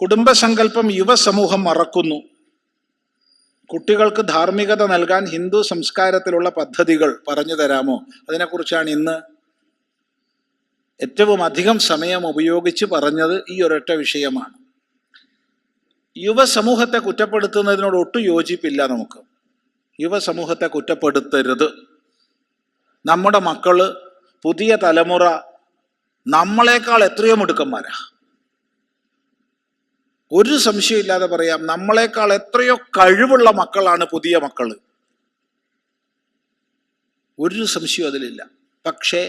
കുടുംബസങ്കല്പം യുവസമൂഹം മറക്കുന്നു. കുട്ടികൾക്ക് ധാർമ്മികത നൽകാൻ ഹിന്ദു സംസ്കാരത്തിലുള്ള പദ്ധതികൾ പറഞ്ഞു തരാമോ? അതിനെക്കുറിച്ചാണ് ഇന്ന് ഏറ്റവും അധികം സമയം ഉപയോഗിച്ച് പറഞ്ഞത് ഈ ഒരൊറ്റ വിഷയമാണ്. യുവസമൂഹത്തെ കുറ്റപ്പെടുത്തുന്നതിനോട് ഒട്ടും യോജിപ്പില്ല നമുക്ക്. യുവസമൂഹത്തെ കുറ്റപ്പെടുത്തരുത്. നമ്മുടെ മക്കൾ പുതിയ തലമുറ നമ്മളെക്കാൾ എത്രയോ മിടുക്കന്മാരാ. ഒരു സംശയമില്ലാതെ പറയാം നമ്മളെക്കാൾ എത്രയോ കഴിവുള്ള മക്കളാണ് പുതിയ മക്കൾ. ഒരു സംശയവും അതിലില്ല. പക്ഷേ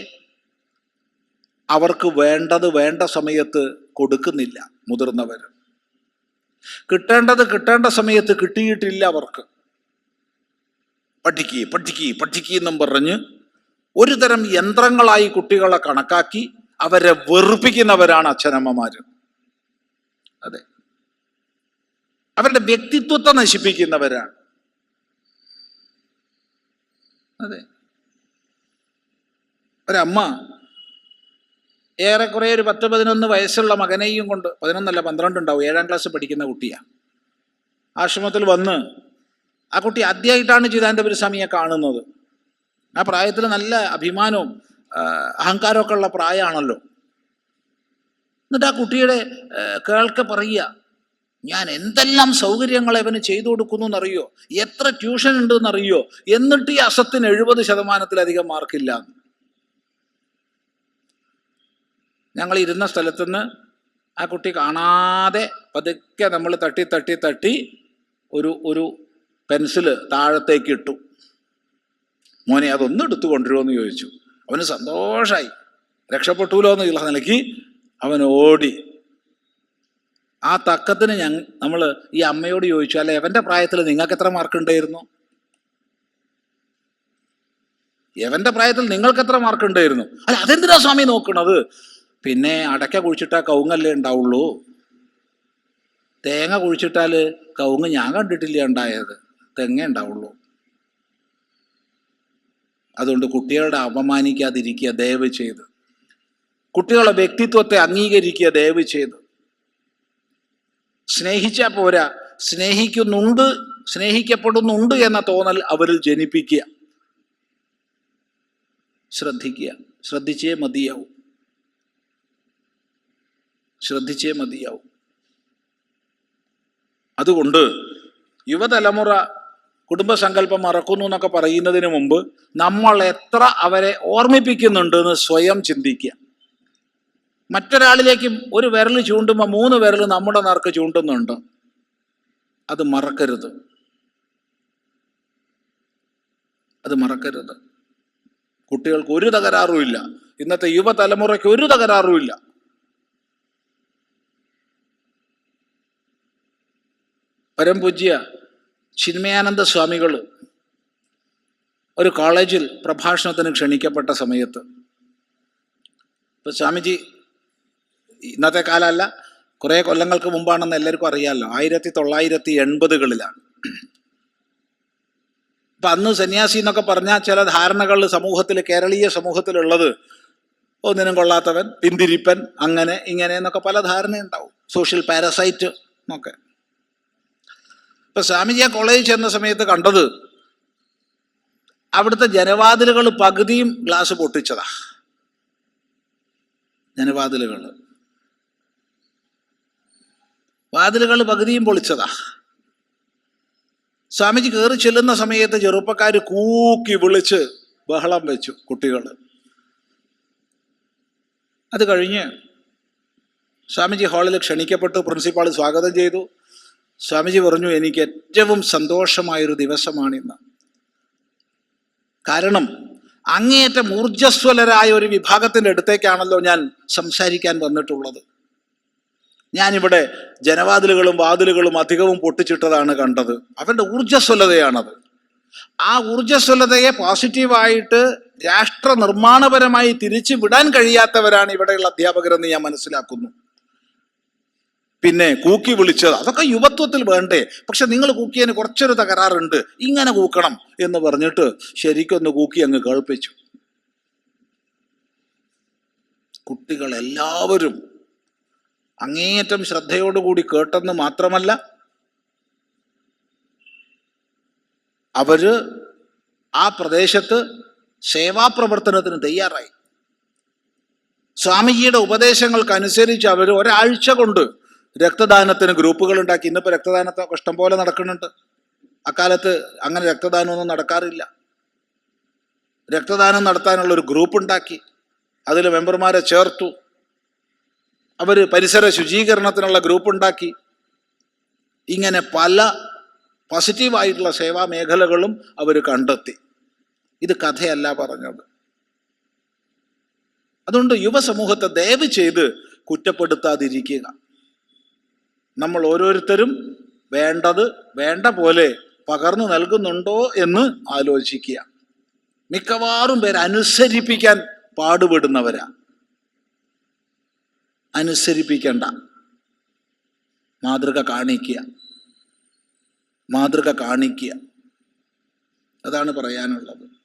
അവർക്ക് വേണ്ടത് വേണ്ട സമയത്ത് കൊടുക്കുന്നില്ല മുതിർന്നവർ കിട്ടേണ്ടത് കിട്ടേണ്ട സമയത്ത് കിട്ടിയിട്ടില്ല അവർക്ക്. പഠിക്കുക പഠിക്കുക പഠിക്കുക എന്നും പറഞ്ഞ് ഒരു തരം യന്ത്രങ്ങളായി കുട്ടികളെ കണക്കാക്കി അവരെ വെറുപ്പിക്കുന്നവരാണ് അച്ഛനമ്മമാര്. അതെ. അവരുടെ വ്യക്തിത്വത്തെ നശിപ്പിക്കുന്നവരാണ്. അതെ. ഒരമ്മ ഏറെക്കുറെ ഒരു പത്ത് പതിനൊന്ന് വയസ്സുള്ള മകനെയും കൊണ്ട് പതിനൊന്നല്ല പന്ത്രണ്ട് ഉണ്ടാവും ഏഴാം ക്ലാസ് പഠിക്കുന്ന കുട്ടിയാ. ആശ്രമത്തിൽ വന്ന് ആ കുട്ടി ആദ്യമായിട്ടാണ് ചിദാനന്ദപുരസ്വാമിയെ കാണുന്നത്. ആ പ്രായത്തിൽ നല്ല അഭിമാനവും അഹങ്കാരമൊക്കെ ഉള്ള പ്രായമാണല്ലോ. എന്നിട്ട് ആ കുട്ടിയുടെ കേൾക്ക പറയുക ഞാൻ എന്തെല്ലാം സൗകര്യങ്ങൾ ഇവന് ചെയ്തു കൊടുക്കുന്നു എന്നറിയോ? എത്ര ട്യൂഷൻ ഉണ്ട് എന്നറിയോ? എന്നിട്ട് ഈ അസത്തിന് എഴുപത് ശതമാനത്തിലധികം മാർക്കില്ല. ഞങ്ങൾ ഇരുന്ന സ്ഥലത്തുനിന്ന് ആ കുട്ടി കാണാതെ പതുക്കെ നമ്മൾ തട്ടി തട്ടി തട്ടി ഒരു ഒരു പെൻസിൽ താഴത്തേക്ക് ഇട്ടു. മോനെ അതൊന്നും എടുത്തു കൊണ്ടുവരുമോ ചോദിച്ചു. അവന് സന്തോഷമായി രക്ഷപ്പെട്ടുല്ലോ എന്നുള്ള നിലയ്ക്ക് അവൻ ഓടി. ആ തക്കത്തിന് ഞങ്ങൾ നമ്മൾ ഈ അമ്മയോട് ചോദിച്ചു അല്ലെ എവന്റെ പ്രായത്തിൽ നിങ്ങൾക്ക് എത്ര മാർക്ക് ഉണ്ടായിരുന്നു? എവന്റെ പ്രായത്തിൽ നിങ്ങൾക്ക് എത്ര മാർക്ക് ഉണ്ടായിരുന്നു? അല്ല അതെന്തിനാ സ്വാമി നോക്കണത്? പിന്നെ അടയ്ക്ക കുഴിച്ചിട്ടാ കവുങ്ങല്ലേ ഉണ്ടാവുള്ളൂ. തേങ്ങ കുഴിച്ചിട്ടാൽ കവുങ്ങ് ഞാൻ കണ്ടിട്ടില്ല ഉണ്ടായത്. തെങ്ങ ഉണ്ടാവുള്ളൂ. അതുകൊണ്ട് കുട്ടികളുടെ അപമാനിക്കാതിരിക്കുക ദയവ് ചെയ്ത്. കുട്ടികളുടെ വ്യക്തിത്വത്തെ അംഗീകരിക്കുക ദയവ് ചെയ്ത്. സ്നേഹിച്ചാൽ പോരാ. സ്നേഹിക്കുന്നുണ്ട് സ്നേഹിക്കപ്പെടുന്നുണ്ട് എന്ന തോന്നൽ അവരിൽ ജനിപ്പിക്കുക. ശ്രദ്ധിക്കുക. ശ്രദ്ധിച്ചേ മതിയാവും. ശ്രദ്ധിച്ചേ മതിയാവും. അതുകൊണ്ട് യുവതലമുറ കുടുംബസങ്കല്പം മറക്കുന്നു എന്നൊക്കെ പറയുന്നതിന് മുമ്പ് നമ്മൾ എത്ര അവരെ ഓർമ്മിപ്പിക്കുന്നുണ്ട് എന്ന് സ്വയം ചിന്തിക്കുക. മറ്റൊരാളിലേക്കും ഒരു വിരൽ ചൂണ്ടുമ്പോൾ മൂന്ന് വിരൽ നമ്മുടെ നേർക്ക് ചൂണ്ടുന്നുണ്ട്. അത് മറക്കരുത്. അത് മറക്കരുത്. കുട്ടികൾക്ക് ഒരു തകരാറുമില്ല ഇന്നത്തെ യുവതലമുറയ്ക്ക് ഒരു തകരാറുമില്ല പരംപൂജ്യ ചിന്മയാനന്ദ സ്വാമികൾ ഒരു കോളേജിൽ പ്രഭാഷണത്തിന് ക്ഷണിക്കപ്പെട്ട സമയത്ത്. ഇപ്പൊ സ്വാമിജി ഇന്നത്തെ കാലമല്ല കുറേ കൊല്ലങ്ങൾക്ക് മുമ്പാണെന്ന് എല്ലാവർക്കും അറിയാമല്ലോ ആയിരത്തി തൊള്ളായിരത്തി എൺപതുകളിലാണ് അപ്പം അന്ന് സന്യാസി എന്നൊക്കെ പറഞ്ഞാൽ ചില ധാരണകൾ സമൂഹത്തിൽ കേരളീയ സമൂഹത്തിലുള്ളത് ഒന്നിനും കൊള്ളാത്തവൻ പിന്തിരിപ്പൻ അങ്ങനെ ഇങ്ങനെ എന്നൊക്കെ പല ധാരണയുണ്ടാവും. സോഷ്യൽ പാരസൈറ്റ് എന്നൊക്കെ. ഇപ്പൊ സ്വാമിജി ആ കോളേജിൽ ചേർന്ന സമയത്ത് കണ്ടത് അവിടുത്തെ ജനവാതിലുകൾ പകുതിയും ഗ്ലാസ് പൊട്ടിച്ചതാ. ജനവാതിലുകൾ. വാതിലുകൾ പകുതിയും പൊളിച്ചതാ. സ്വാമിജി കയറി ചെല്ലുന്ന സമയത്ത് ചെറുപ്പക്കാർ കൂക്കി വിളിച്ച് ബഹളം വെച്ചു കുട്ടികൾ. അത് കഴിഞ്ഞ് സ്വാമിജി ഹാളിൽ ക്ഷണിക്കപ്പെട്ടു പ്രിൻസിപ്പാൾ സ്വാഗതം ചെയ്തു. സ്വാമിജി പറഞ്ഞു എനിക്ക് ഏറ്റവും സന്തോഷമായൊരു ദിവസമാണിന്ന്. കാരണം അങ്ങേയറ്റം ഊർജസ്വലരായ ഒരു വിഭാഗത്തിന്റെ അടുത്തേക്കാണല്ലോ ഞാൻ സംസാരിക്കാൻ വന്നിട്ടുള്ളത്. ഞാനിവിടെ ജനവാതിലുകളും വാതിലുകളും അധികവും പൊട്ടിച്ചിട്ടതാണ് കണ്ടത്. അവരുടെ ഊർജസ്വലതയാണത് ആ ഊർജസ്വലതയെ പോസിറ്റീവായിട്ട് രാഷ്ട്ര നിർമ്മാണപരമായി തിരിച്ചു വിടാൻ കഴിയാത്തവരാണ് ഇവിടെയുള്ള അധ്യാപകരെന്ന് ഞാൻ മനസ്സിലാക്കുന്നു. പിന്നെ കൂക്കി വിളിച്ചത്. അതൊക്കെ യുവത്വത്തിൽ വേണ്ടേ? പക്ഷെ നിങ്ങൾ കൂക്കിയതിന് കുറച്ചൊരു തകരാറുണ്ട്. ഇങ്ങനെ കൂക്കണം എന്ന് പറഞ്ഞിട്ട് ശരിക്കൊന്ന് കൂക്കി അങ്ങ് കേൾപ്പിച്ചു. കുട്ടികൾ എല്ലാവരും അങ്ങേയറ്റം ശ്രദ്ധയോടുകൂടി കേട്ടെന്ന് മാത്രമല്ല അവർ ആ പ്രദേശത്ത് സേവാപ്രവർത്തനത്തിന് തയ്യാറായി. സ്വാമിജിയുടെ ഉപദേശങ്ങൾക്കനുസരിച്ച് അവർ ഒരാഴ്ച കൊണ്ട് രക്തദാനത്തിന് ഗ്രൂപ്പുകൾ ഉണ്ടാക്കി ഇന്നിപ്പോൾ രക്തദാനത്തെ ഇഷ്ടം പോലെ നടക്കുന്നുണ്ട്. അക്കാലത്ത് അങ്ങനെ രക്തദാനമൊന്നും നടക്കാറില്ല. രക്തദാനം നടത്താനുള്ള ഒരു ഗ്രൂപ്പ് ഉണ്ടാക്കി അതിൽ മെമ്പർമാരെ ചേർത്തു. അവർ പരിസര ശുചീകരണത്തിനുള്ള ഗ്രൂപ്പ് ഉണ്ടാക്കി ഇങ്ങനെ പല പോസിറ്റീവായിട്ടുള്ള സേവാ മേഖലകളും അവർ കണ്ടെത്തി. ഇത് കഥയല്ല പറഞ്ഞത്. അതുകൊണ്ട് യുവസമൂഹത്തെ ദയവ് ചെയ്ത് കുറ്റപ്പെടുത്താതിരിക്കുക. നമ്മൾ ഓരോരുത്തരും വേണ്ടത് വേണ്ട പോലെ പകർന്നു നൽകുന്നുണ്ടോ എന്ന് ആലോചിക്കുക. മിക്കവാറും പേര് അനുസരിപ്പിക്കാൻ പാടുപെടുന്നവരാ. അനുസരിപ്പിക്കണ്ട. മാതൃക കാണിക്കുക. മാതൃക കാണിക്കുക. അതാണ് പറയാനുള്ളത്.